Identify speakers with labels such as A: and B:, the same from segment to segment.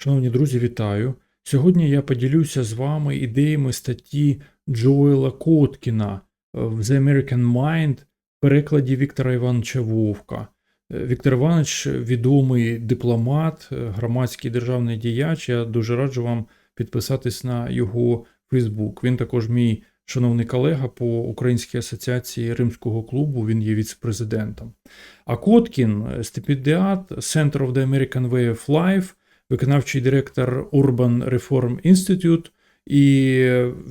A: Шановні друзі, вітаю! Сьогодні я поділюся з вами ідеями статті Джоела Коткіна в The American Mind в перекладі Віктора Івановича Вовка. Е, Віктор Іванович відомий дипломат, е, громадський державний діяч. Я дуже раджу вам підписатись на його Фейсбук. Він також мій шановний колега по Українській асоціації Римського клубу. Він є віце-президентом. А Коткін, е, стипендіат Center of the American Way of Life, виконавчий директор Urban Reform Institute, і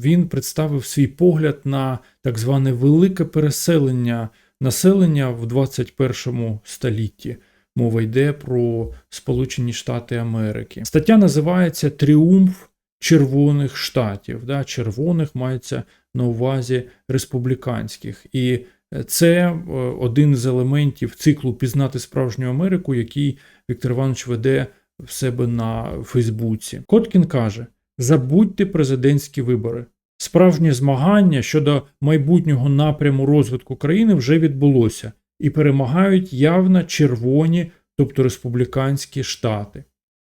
A: він представив свій погляд на так зване велике переселення населення в 21 столітті. Мова йде про Сполучені Штати Америки. Стаття називається Тріумф червоних штатів. Да? Червоних мається на увазі республіканських. І це е, один з елементів циклу Пізнати справжню Америку, який Віктор Іванович веде в себе на Фейсбуці. Коткін каже: забудьте президентські вибори. Справжнє змагання щодо майбутнього напряму розвитку країни вже відбулося і перемагають явно червоні, тобто республіканські штати.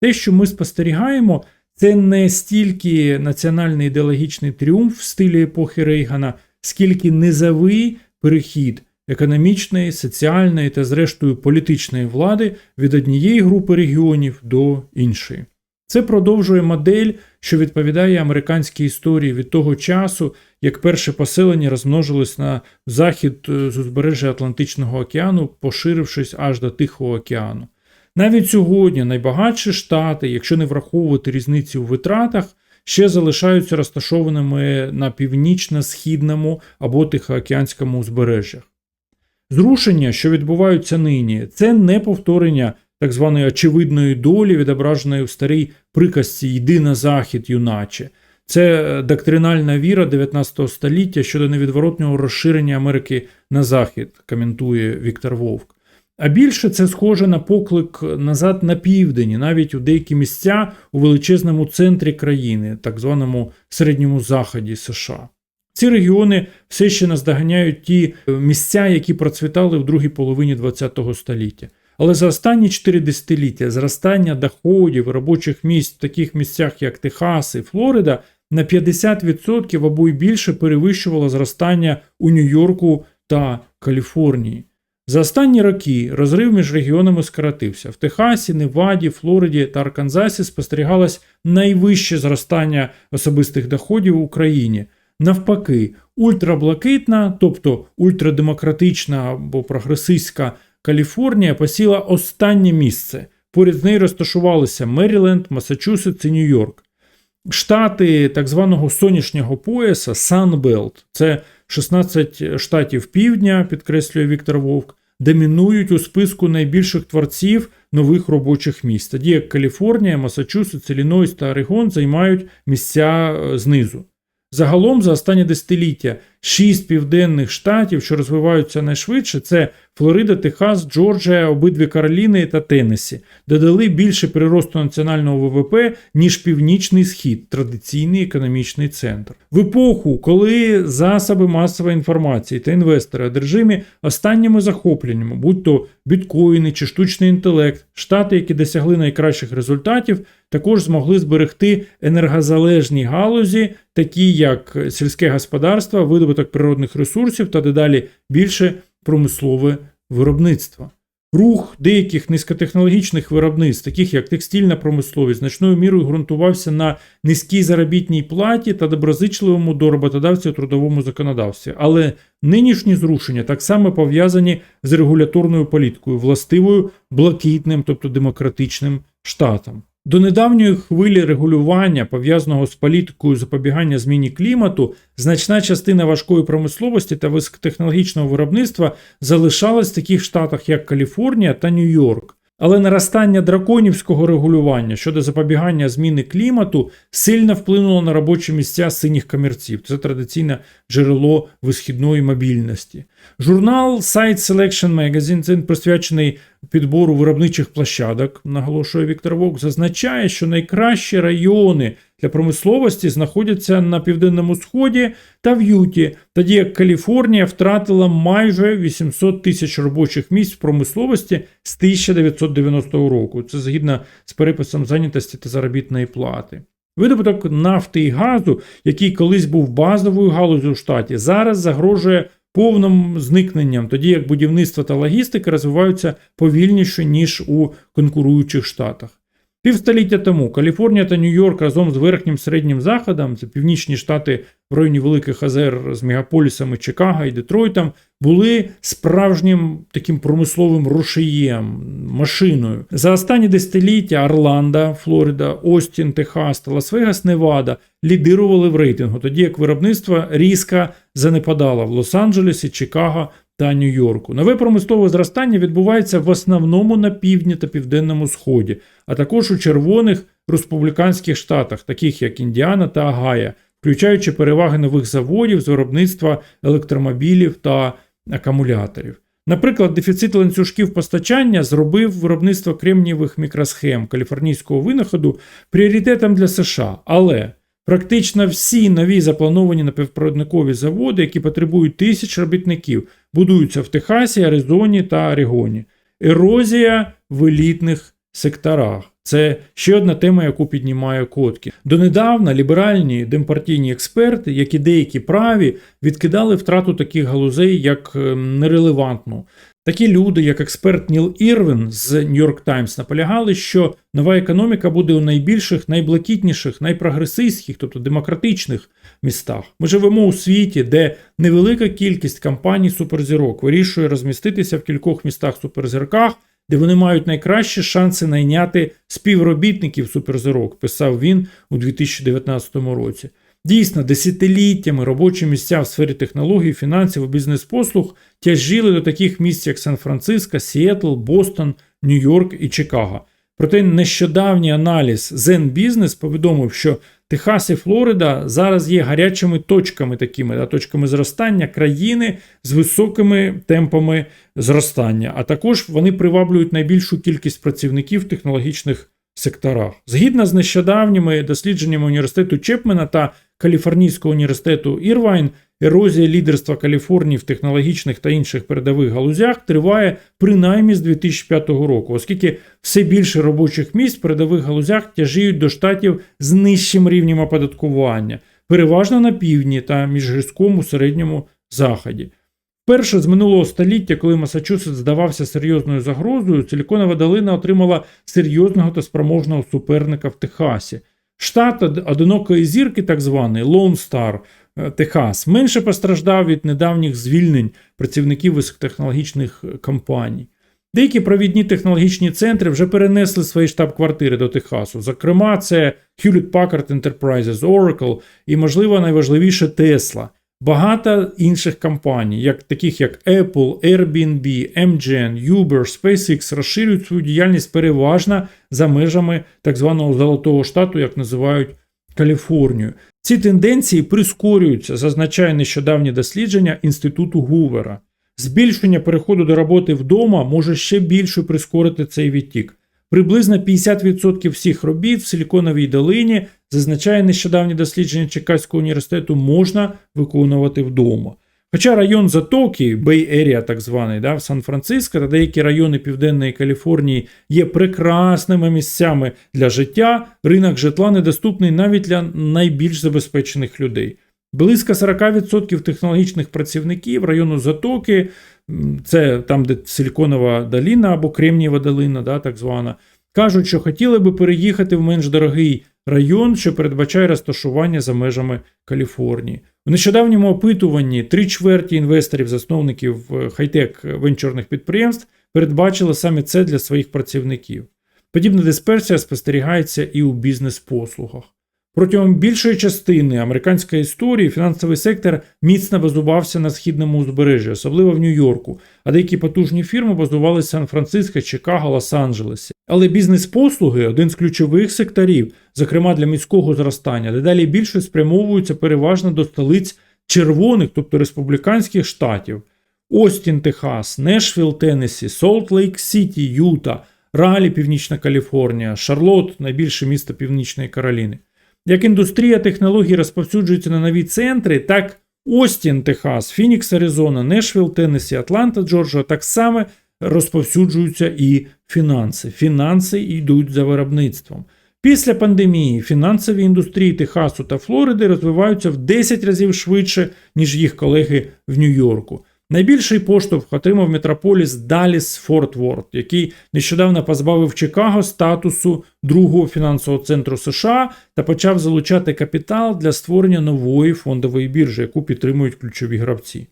A: Те, що ми спостерігаємо, це не стільки національний ідеологічний тріумф в стилі епохи Рейгана, скільки низовий перехід економічної, соціальної та, зрештою, політичної влади від однієї групи регіонів до іншої. Це продовжує модель, що відповідає американській історії від того часу, як перше поселення розмножилось на захід е, з узбережжя Атлантичного океану, поширившись аж до Тихого океану. Навіть сьогодні найбагатші штати, якщо не враховувати різниці у витратах, ще залишаються розташованими на північно-східному або Тихоокеанському узбережжях. Зрушення, що відбуваються нині, це не повторення так званої очевидної долі, відображеної в старій приказці Йди на захід, юначе. Це доктринальна віра 19 століття щодо невідворотнього розширення Америки на захід, коментує Віктор Вовк. А більше це схоже на поклик назад на південь, навіть у деякі місця у величезному центрі країни, так званому середньому заході США. Ці регіони все ще наздоганяють ті місця, які процвітали в другій половині ХХ століття. Але за останні 4 десятиліття зростання доходів робочих місць в таких місцях, як Техас і Флорида, на 50% або й більше перевищувало зростання у Нью-Йорку та Каліфорнії. За останні роки розрив між регіонами скоротився. В Техасі, Неваді, Флориді та Арканзасі спостерігалось найвище зростання особистих доходів в Україні. Навпаки, ультраблакитна, тобто ультрадемократична або прогресистська Каліфорнія посіла останнє місце. Поряд з нею розташувалися Меріленд, Масачусетс і Нью-Йорк. Штати так званого сонячного пояса Sunbelt – це 16 штатів півдня, підкреслює Віктор Вовк, домінують у списку найбільших творців нових робочих місць. Тоді як Каліфорнія, Масачусетс, Іллінойс та Орегон займають місця знизу. Загалом за останні десятиліття шість південних штатів, що розвиваються найшвидше, це Флорида, Техас, Джорджія, обидві Кароліни та Теннессі, додали більше приросту національного ВВП, ніж Північний Схід, традиційний економічний центр. В епоху, коли засоби масової інформації та інвестори одержимі останніми захопленнями, будь то біткоїни чи штучний інтелект, штати, які досягли найкращих результатів, також змогли зберегти енергозалежні галузі, такі як сільське господарство, видобуток природних ресурсів та дедалі більше промислове виробництво. Рух деяких низькотехнологічних виробництв, таких як текстильна промисловість, значною мірою ґрунтувався на низькій заробітній платі та доброзичливому до роботодавця у трудовому законодавстві. Але нинішні зрушення так само пов'язані з регуляторною політикою, властивою блакитним, тобто демократичним штатам. До недавньої хвилі регулювання, пов'язаного з політикою запобігання зміні клімату, значна частина важкої промисловості та високотехнологічного виробництва залишалась в таких штатах, як Каліфорнія та Нью-Йорк. Але наростання драконівського регулювання щодо запобігання зміни клімату сильно вплинуло на робочі місця синіх комірців. Це традиційне джерело висхідної мобільності. Журнал Site Selection Magazine, це присвячений підбору виробничих площадок, наголошує Віктор Вовк, зазначає, що найкращі райони для промисловості знаходяться на південному сході та в Юті, тоді як Каліфорнія втратила майже 800 тисяч робочих місць в промисловості з 1990 року. Це згідно з переписом зайнятості та заробітної плати. Видобуток нафти і газу, який колись був базовою галузю у штаті, зараз загрожує повним зникненням, тоді як будівництво та логістика розвиваються повільніше, ніж у конкуруючих штатах. Півстоліття тому Каліфорнія та Нью-Йорк разом з верхнім середнім заходом, це північні штати в районі Великих Озер з мегаполісами Чикаго і Детройтом, були справжнім таким промисловим рушієм, машиною. За останні десятиліття Орландо, Флорида, Остін, Техас та Лас-Вегас, Невада лідирували в рейтингу, тоді як виробництво різко занепадало в Лос-Анджелесі, Чикаго та Нью-Йорку. Нове промислове зростання відбувається в основному на півдні та південному сході, а також у червоних республіканських штатах, таких як Індіана та Агая, включаючи переваги нових заводів з виробництва електромобілів та акумуляторів. Наприклад, дефіцит ланцюжків постачання зробив виробництво кремнієвих мікросхем каліфорнійського винаходу пріоритетом для США, але практично всі нові заплановані напівпровідникові заводи, які потребують тисяч робітників, будуються в Техасі, Аризоні та Орегоні. Ерозія в елітних секторах. Це ще одна тема, яку піднімає Коткі. Донедавна ліберальні демпартійні експерти, як і деякі праві, відкидали втрату таких галузей як е, нерелевантну. Такі люди, як експерт Ніл Ірвін з York Times, наполягали, що нова економіка буде у найбільших, найблакітніших, найпрогресистських, тобто демократичних містах. Ми живемо у світі, де невелика кількість компаній суперзірок вирішує розміститися в кількох містах суперзірках, де вони мають найкращі шанси найняти співробітників суперзірок, писав він у 2019 році. Дійсно, десятиліттями робочі місця в сфері технологій, фінансів і бізнес-послуг тяжіли до таких місць, як Сан-Франциско, Сіетл, Бостон, Нью-Йорк і Чикаго. Проте нещодавній аналіз Zen Business повідомив, що Техас і Флорида зараз є гарячими точками такими, да, точками зростання країни з високими темпами зростання, а також вони приваблюють найбільшу кількість працівників технологічних секторах. Згідно з нещодавніми дослідженнями університету Чепмена та Каліфорнійського університету Ірвайн, ерозія лідерства Каліфорнії в технологічних та інших передових галузях триває принаймні з 2005 року, оскільки все більше робочих місць в передових галузях тяжіють до штатів з нижчим рівнем оподаткування, переважно на півдні та міжгірському середньому заході. Перше з минулого століття, коли Масачусетс здавався серйозною загрозою, Силіконова долина отримала серйозного та спроможного суперника в Техасі. Штат одинокої зірки, так званий Lone Star, е, Техас, менше постраждав від недавніх звільнень працівників високотехнологічних компаній. Деякі провідні технологічні центри вже перенесли свої штаб-квартири до Техасу. Зокрема, це Hewlett Packard Enterprises, Oracle і, можливо, найважливіше Tesla. Багато інших компаній, як, таких як Apple, Airbnb, MGN, Uber, SpaceX, розширюють свою діяльність переважно за межами так званого Золотого штату, як називають Каліфорнію. Ці тенденції прискорюються, зазначає нещодавнє дослідження Інституту Гувера. Збільшення переходу до роботи вдома може ще більше прискорити цей відтік. Приблизно 50% всіх робіт в Силіконовій долині, зазначає нещодавнє дослідження Чикаського університету, можна виконувати вдома. Хоча район Затоки, Бей Ерія, так званий, да, в Сан-Франциско та деякі райони Південної Каліфорнії є прекрасними місцями для життя, ринок житла недоступний навіть для найбільш забезпечених людей. Близько 40% технологічних працівників району Затоки, це там, де Силіконова долина або Кремнієва долина, да, так звана, кажуть, що хотіли би переїхати в менш дорогий район, що передбачає розташування за межами Каліфорнії. У нещодавньому опитуванні три чверті інвесторів-засновників хай-тек венчурних підприємств передбачили саме це для своїх працівників. Подібна дисперсія спостерігається і у бізнес-послугах. Протягом більшої частини американської історії фінансовий сектор міцно базувався на східному узбережжі, особливо в Нью-Йорку, а деякі потужні фірми базувалися в Сан-Франциско, Чикаго, Лос-Анджелесі. Але бізнес-послуги один з ключових секторів, зокрема для міського зростання, дедалі більше спрямовуються переважно до столиць червоних, тобто республіканських штатів. Остін, Техас, Нешвіл, Теннессі, Солт Лейк Сіті, Юта, Ралі, Північна Каліфорнія, Шарлот, найбільше місто Північної Кароліни. Як індустрія технологій розповсюджується на нові центри, так Остін, Техас, Фінікс, Аризона, Нешвіл, Теннессі, Атланта, Джорджія так само розповсюджуються і фінанси. Фінанси йдуть за виробництвом. Після пандемії фінансові індустрії Техасу та Флориди розвиваються в 10 разів швидше, ніж їх колеги в Нью-Йорку. Найбільший поштовх отримав метрополіс Даліс Форт Ворт, який нещодавно позбавив Чикаго статусу другого фінансового центру США та почав залучати капітал для створення нової фондової біржі, яку підтримують ключові гравці.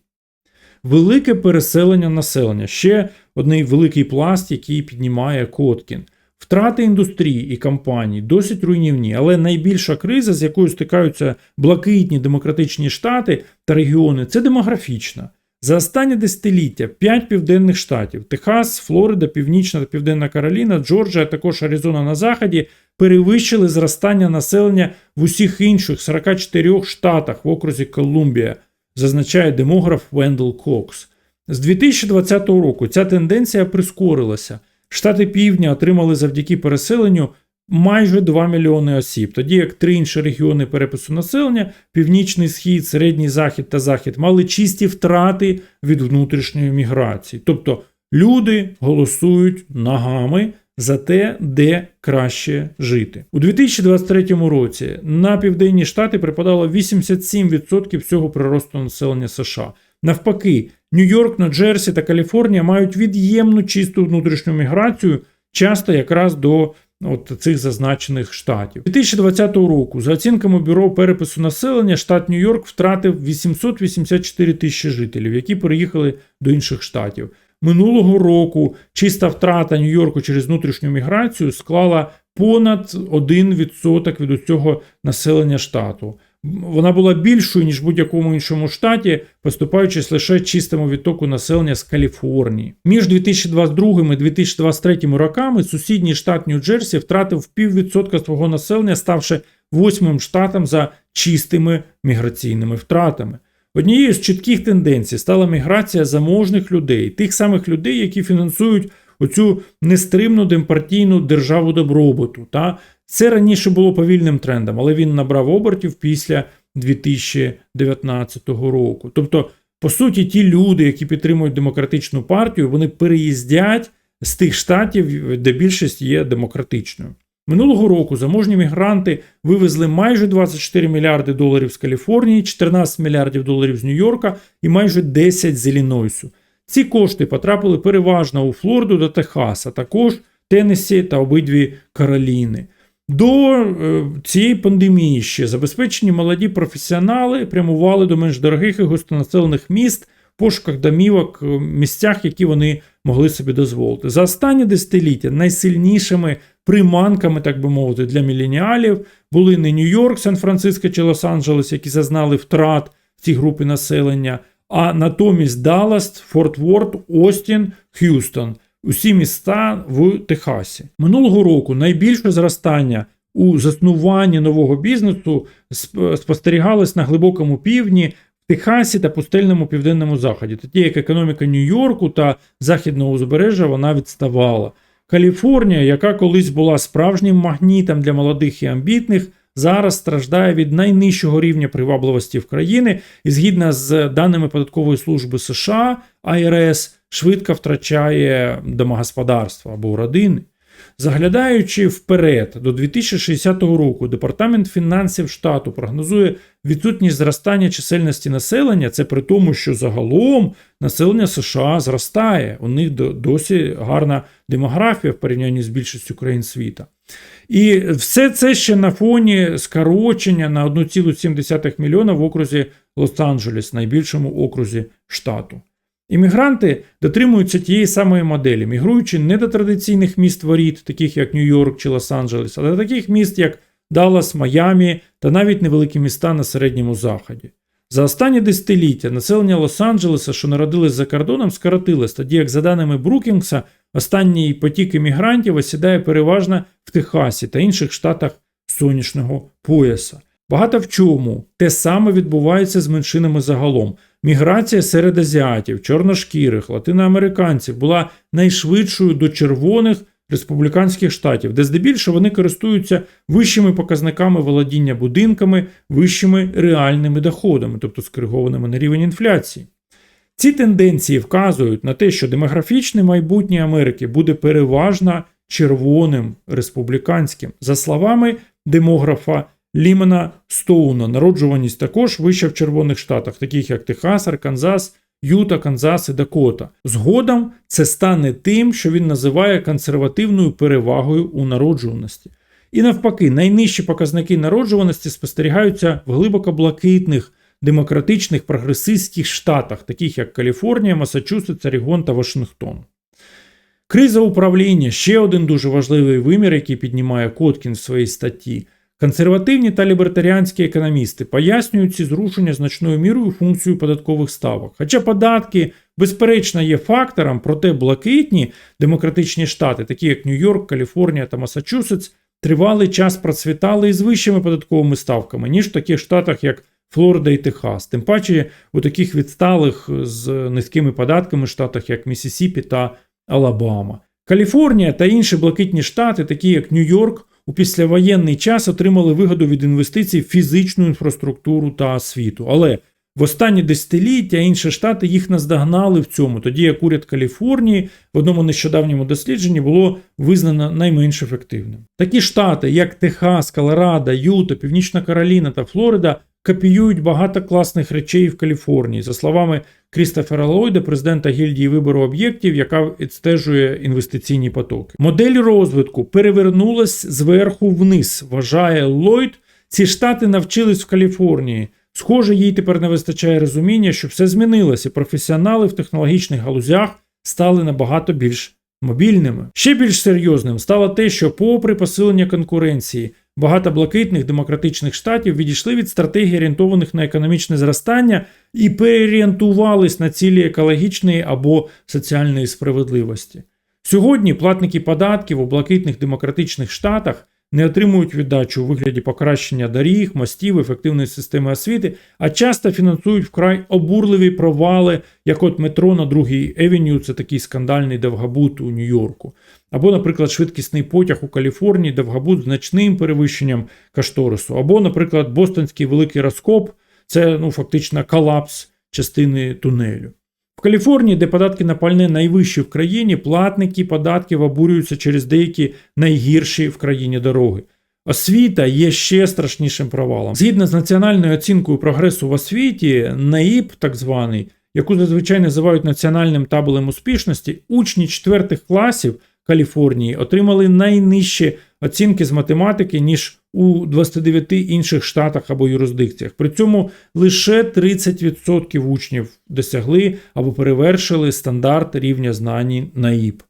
A: Велике переселення населення ще один великий пласт, який піднімає Коткін. Втрати індустрії і компаній досить руйнівні, але найбільша криза, з якою стикаються блакитні демократичні штати та регіони, це демографічна. За останні десятиліття п'ять південних штатів Техас, Флорида, Північна та Південна Кароліна, Джорджія, а також Аризона на Заході перевищили зростання населення в усіх інших 44 штатах в окрузі Колумбія, зазначає демограф Вендел Кокс. З 2020 року ця тенденція прискорилася. Штати Півдня отримали завдяки переселенню майже 2 мільйони осіб, тоді як три інші регіони перепису населення Північний Схід, Середній Захід та Захід мали чисті втрати від внутрішньої міграції. Тобто люди голосують ногами за те, де краще жити. У 2023 році на південні штати припадало 87% всього приросту населення США. Навпаки, Нью-Йорк, Нью-Джерсі та Каліфорнія мають від'ємну чисту внутрішню міграцію, часто якраз до от цих зазначених штатів. 2020 року, за оцінками бюро перепису населення, штат Нью-Йорк втратив 884 тисячі жителів, які переїхали до інших штатів. Минулого року чиста втрата Нью-Йорку через внутрішню міграцію склала понад 1% від усього населення штату. Вона була більшою, ніж в будь-якому іншому штаті, поступаючись лише чистому відтоку населення з Каліфорнії. Між 2022 і 2023 роками сусідній штат Нью-Джерсі втратив піввідсотка свого населення, ставши восьмим штатом за чистими міграційними втратами. Однією з чітких тенденцій стала міграція заможних людей, тих самих людей, які фінансують оцю нестримну демпартійну державу добробуту. Та це раніше було повільним трендом, але він набрав обертів після 2019 року. Тобто, по суті, ті люди, які підтримують демократичну партію, вони переїздять з тих штатів, де більшість є демократичною. Минулого року заможні мігранти вивезли майже 24 мільярди доларів з Каліфорнії, 14 мільярдів доларів з Нью-Йорка і майже 10 з Іллінойсу. Ці кошти потрапили переважно у Флориду та Техас, а також Теннессі та обидві Кароліни. До е, цієї пандемії ще забезпечені молоді професіонали прямували до менш дорогих і густонаселених міст в пошуках домівок, в місцях, які вони могли собі дозволити. За останні десятиліття найсильнішими приманками, так би мовити, для міленіалів були не Нью-Йорк, Сан-Франциско чи Лос-Анджелес, які зазнали втрат в цій групи населення, а натомість Даллас, Форт Ворт, Остін, Х'юстон. Усі міста в Техасі минулого року найбільше зростання у заснуванні нового бізнесу спостерігалось на глибокому півдні, Техасі та пустельному південному заході, тоді як економіка Нью-Йорку та західного узбережжя вона відставала. Каліфорнія, яка колись була справжнім магнітом для молодих і амбітних, зараз страждає від найнижчого рівня привабливості в країни, і згідно з даними податкової служби США, АРС швидко втрачає домогосподарства або родини. Заглядаючи вперед до 2060 року, департамент фінансів штату прогнозує відсутність зростання чисельності населення. Це при тому, що загалом населення США зростає. У них досі гарна демографія в порівнянні з більшістю країн світа. І все це ще на фоні скорочення на 1,7 мільйона в окрузі Лос-Анджелес, найбільшому окрузі штату. Іммігранти дотримуються тієї самої моделі, мігруючи не до традиційних міст воріт, таких як Нью-Йорк чи Лос-Анджелес, а до таких міст, як Даллас, Майамі та навіть невеликі міста на середньому заході. За останні десятиліття населення Лос-Анджелеса, що народилось за кордоном, скоротилось, тоді як, за даними Брукінгса, останній потік іммігрантів осідає переважно в Техасі та інших штатах сонячного пояса. Багато в чому те саме відбувається з меншинами загалом. Міграція серед азіатів, чорношкірих, латиноамериканців була найшвидшою до червоних республіканських штатів, де здебільшого вони користуються вищими показниками володіння будинками, вищими реальними доходами, тобто скоригованими на рівень інфляції. Ці тенденції вказують на те, що демографічне майбутнє Америки буде переважно червоним республіканським. За словами демографа Лімена Стоуна, народжуваність також вища в червоних штатах, таких як Техас, Арканзас, Юта, Канзас і Дакота. Згодом це стане тим, що він називає консервативною перевагою у народжуваності. І навпаки, найнижчі показники народжуваності спостерігаються в глибоко блакитних демократичних прогресистських штатах, таких як Каліфорнія, Масачусетс, Орігон та Вашингтон. Криза управління ще один дуже важливий вимір, який піднімає Коткін в своїй статті. Консервативні та лібертаріанські економісти пояснюють ці зрушення значною мірою функцію податкових ставок. Хоча податки, безперечно, є фактором, проте блакитні демократичні штати, такі як Нью-Йорк, Каліфорнія та Масачусетс, тривалий час процвітали із вищими податковими ставками, ніж в таких штатах, як Флорида і Техас. Тим паче у таких відсталих з низькими податками штатах, як Місісіпі та Алабама. Каліфорнія та інші блакитні штати, такі як Нью-Йорк, у післявоєнний час отримали вигоду від інвестицій в фізичну інфраструктуру та освіту. Але в останні десятиліття інші штати їх наздогнали в цьому, тоді як уряд Каліфорнії в одному нещодавньому дослідженні було визнано найменш ефективним. Такі штати, як Техас, Колорадо, Юта, Північна Кароліна та Флорида, копіюють багато класних речей в Каліфорнії, за словами Крістофера Ллойда, президента гільдії вибору об'єктів, яка відстежує інвестиційні потоки. Модель розвитку перевернулась зверху вниз, вважає Ллойд. Ці штати навчились в Каліфорнії. Схоже, їй тепер не вистачає розуміння, що все змінилося. Професіонали в технологічних галузях стали набагато більш мобільними. Ще більш серйозним стало те, що, попри посилення конкуренції, багато блакитних демократичних штатів відійшли від стратегій, орієнтованих на економічне зростання, і переорієнтувались на цілі екологічної або соціальної справедливості. Сьогодні платники податків у блакитних демократичних штатах не отримують віддачу у вигляді покращення доріг, мостів, ефективної системи освіти, а часто фінансують вкрай обурливі провали, як от метро на другій Евеню, це такий скандальний Довгобут у Нью-Йорку. Або, наприклад, швидкісний потяг у Каліфорнії, Довгобут з значним перевищенням кашторису, або, наприклад, Бостонський великий розкоп, це ну, фактично колапс частини тунелю. Каліфорнії, де податки на пальне найвищі в країні, платники податків обурюються через деякі найгірші в країні дороги. Освіта є ще страшнішим провалом. Згідно з національною оцінкою прогресу в освіті, НАІП, так званий, яку зазвичай називають національним табелем успішності, учні четвертих класів Каліфорнії отримали найнижчі оцінки з математики, ніж у 29 інших штатах або юрисдикціях. При цьому лише 30% учнів досягли або перевершили стандарт рівня знань НАІП.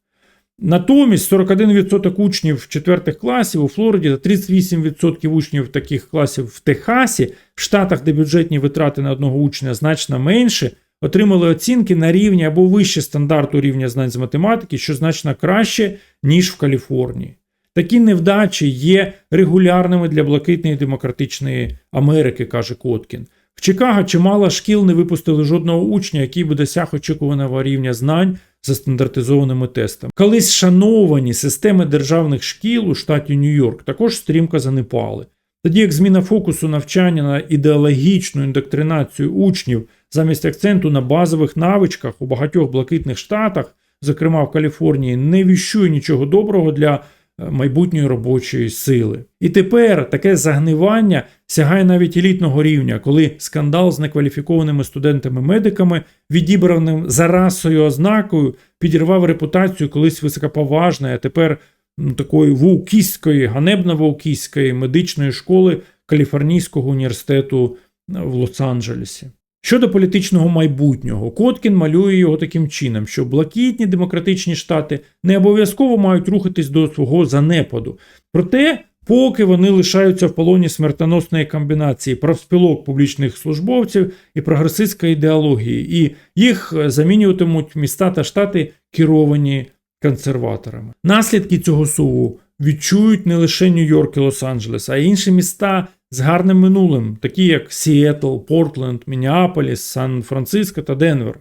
A: Натомість 41% учнів четвертих класів у Флориді та 38% учнів таких класів в Техасі, в штатах, де бюджетні витрати на одного учня значно менше, отримали оцінки на рівні або вище стандарту рівня знань з математики, що значно краще, ніж в Каліфорнії. Такі невдачі є регулярними для блакитної демократичної Америки, каже Коткін. В Чикаго чимало шкіл не випустили жодного учня, який би досяг очікуваного рівня знань за стандартизованими тестами. Колись шановані системи державних шкіл у штаті Нью-Йорк також стрімко занепали. Тоді як зміна фокусу навчання на ідеологічну індоктринацію учнів замість акценту на базових навичках у багатьох блакитних штатах, зокрема в Каліфорнії, не віщує нічого доброго для майбутньої робочої сили. І тепер таке загнивання сягає навіть елітного рівня, коли скандал з некваліфікованими студентами-медиками, відібраним за расою ознакою, підірвав репутацію колись високоповажної, а тепер такої вовкістської, ганебно-вовкістської медичної школи Каліфорнійського університету в Лос-Анджелесі. Щодо політичного майбутнього, Коткін малює його таким чином, що блакитні демократичні штати не обов'язково мають рухатись до свого занепаду. Проте, поки вони лишаються в полоні смертоносної комбінації профспілок публічних службовців і прогресистської ідеології, і їх замінюватимуть міста та штати керовані консерваторами. Наслідки цього суву відчують не лише Нью-Йорк і Лос-Анджелес, а й інші міста з гарним минулим, такі як Сіетл, Портленд, Мінneаполіс, Сан-Франциско та Денвер.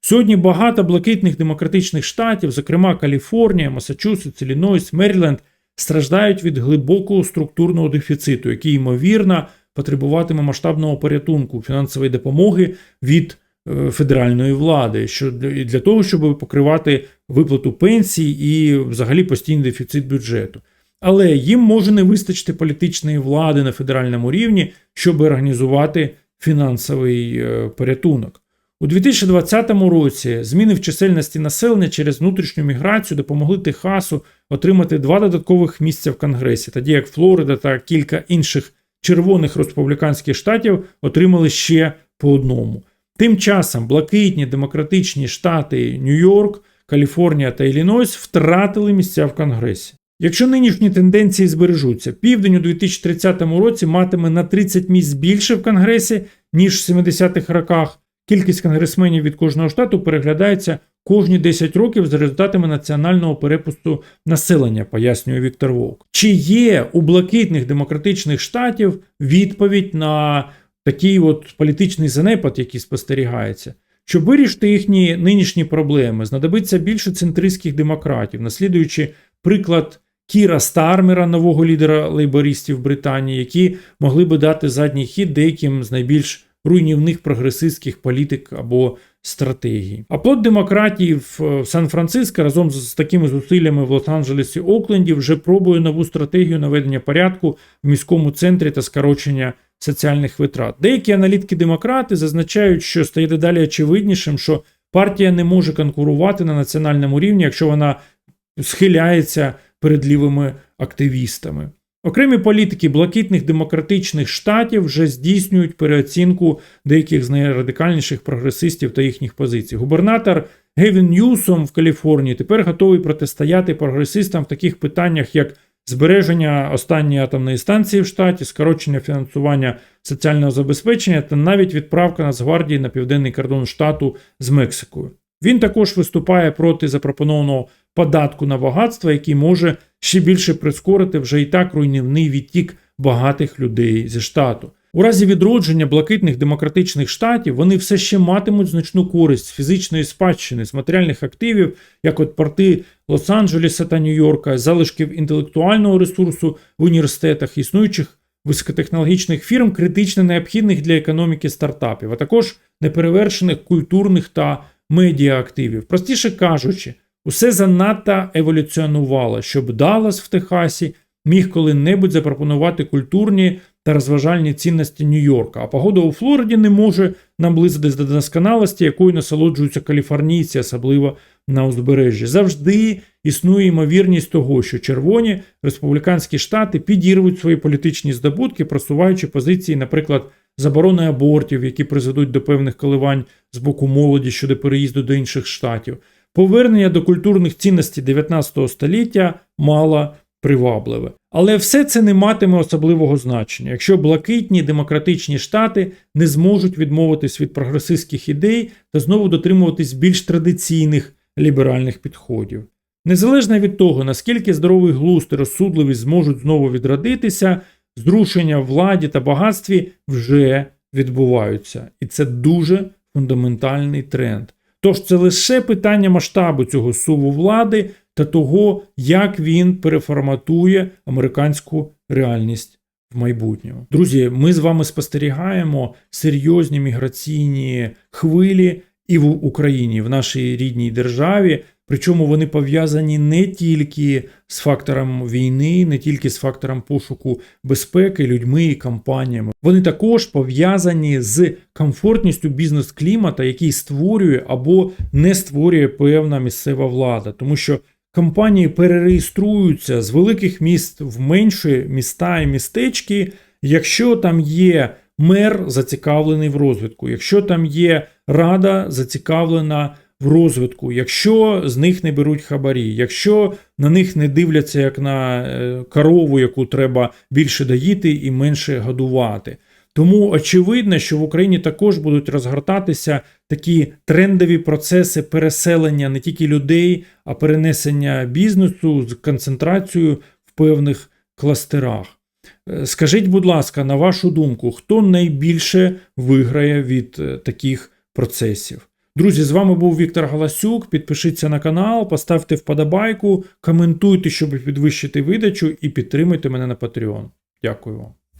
A: Сьогодні багато блакитних демократичних штатів, зокрема Каліфорнія, Масачусетс, Іллінойс, Меріленд, страждають від глибокого структурного дефіциту, який, ймовірно, потребуватиме масштабного порятунку фінансової допомоги від е, федеральної влади, що для того, щоб покривати виплату пенсій і взагалі постійний дефіцит бюджету. Але їм може не вистачити політичної влади на федеральному рівні, щоб організувати фінансовий е, порятунок. У 2020 році зміни в чисельності населення через внутрішню міграцію допомогли Техасу отримати два додаткових місця в Конгресі, тоді як Флорида та кілька інших червоних республіканських штатів отримали ще по одному. Тим часом блакитні демократичні штати Нью-Йорк, Каліфорнія та Іллінойс втратили місця в Конгресі. Якщо нинішні тенденції збережуться, південь у 2030 році матиме на 30 місць більше в Конгресі, ніж в 70-х роках. Кількість конгресменів від кожного штату переглядається кожні 10 років за результатами національного перепусту населення, пояснює Віктор Вовк. Чи є у блакитних демократичних штатів відповідь на такий от політичний занепад, який спостерігається? Щоб вирішити їхні нинішні проблеми, знадобиться більше центристських демократів, наслідуючи приклад Кіра Стармера, нового лідера лейбористів Британії, які могли би дати задній хід деяким з найбільш руйнівних прогресистських політик або стратегій. А плод демократії в Сан-Франциско разом з такими зусиллями в Лос-Анджелесі Окленді вже пробує нову стратегію наведення порядку в міському центрі та скорочення соціальних витрат. Деякі аналітики-демократи зазначають, що стає дедалі очевиднішим, що партія не може конкурувати на національному рівні, якщо вона схиляється перед лівими активістами. Окремі політики блакитних демократичних штатів вже здійснюють переоцінку деяких з найрадикальніших прогресистів та їхніх позицій. Губернатор Гевін Ньюсом в Каліфорнії тепер готовий протистояти прогресистам в таких питаннях, як збереження останньої атомної станції в штаті, скорочення фінансування соціального забезпечення та навіть відправка Нацгвардії на південний кордон штату з Мексикою. Він також виступає проти запропонованого податку на багатство, який може ще більше прискорити вже і так руйнівний відтік багатих людей зі штату. У разі відродження блакитних демократичних штатів вони все ще матимуть значну користь з фізичної спадщини, з матеріальних активів, як от порти Лос-Анджелеса та Нью-Йорка, залишків інтелектуального ресурсу в університетах, існуючих високотехнологічних фірм, критично необхідних для економіки стартапів, а також неперевершених культурних та медіа-активів. Простіше кажучи, усе занадто еволюціонувало, щоб Даллас в Техасі міг коли-небудь запропонувати культурні та розважальні цінності Нью-Йорка, а погода у Флориді не може наблизитись до досконалості, якою насолоджуються каліфорнійці, особливо на узбережжі. Завжди існує ймовірність того, що червоні республіканські штати підірвуть свої політичні здобутки, просуваючи позиції, наприклад, заборони абортів, які призведуть до певних коливань з боку молоді щодо переїзду до інших штатів. Повернення до культурних цінностей 19 століття мало привабливе. Але все це не матиме особливого значення, якщо блакитні демократичні штати не зможуть відмовитись від прогресистських ідей та знову дотримуватись більш традиційних ліберальних підходів. Незалежно від того, наскільки здоровий глузд і розсудливість зможуть знову відродитися, зрушення владі та багатстві вже відбуваються. І це дуже фундаментальний тренд. Тож це лише питання масштабу цього суву влади та того, як він переформатує американську реальність в майбутньому. Друзі, ми з вами спостерігаємо серйозні міграційні хвилі і в Україні, в нашій рідній державі. Причому вони пов'язані не тільки з фактором війни, не тільки з фактором пошуку безпеки, людьми і компаніями. Вони також пов'язані з комфортністю бізнес-клімата, який створює або не створює певна місцева влада, тому що компанії перереєструються з великих міст в менші міста і містечки, якщо там є мер зацікавлений в розвитку, якщо там є рада зацікавлена в розвитку, якщо з них не беруть хабарі, якщо на них не дивляться як на е, корову, яку треба більше доїти і менше годувати. Тому очевидно, що в Україні також будуть розгортатися такі трендові процеси переселення не тільки людей, а перенесення бізнесу з концентрацією в певних кластерах. Е, Скажіть, будь ласка, на вашу думку, хто найбільше виграє від е, таких процесів? Друзі, з вами був Віктор Галасюк. Підпишіться на канал, поставте вподобайку, коментуйте, щоб підвищити видачу, і підтримуйте мене на Patreon. Дякую вам.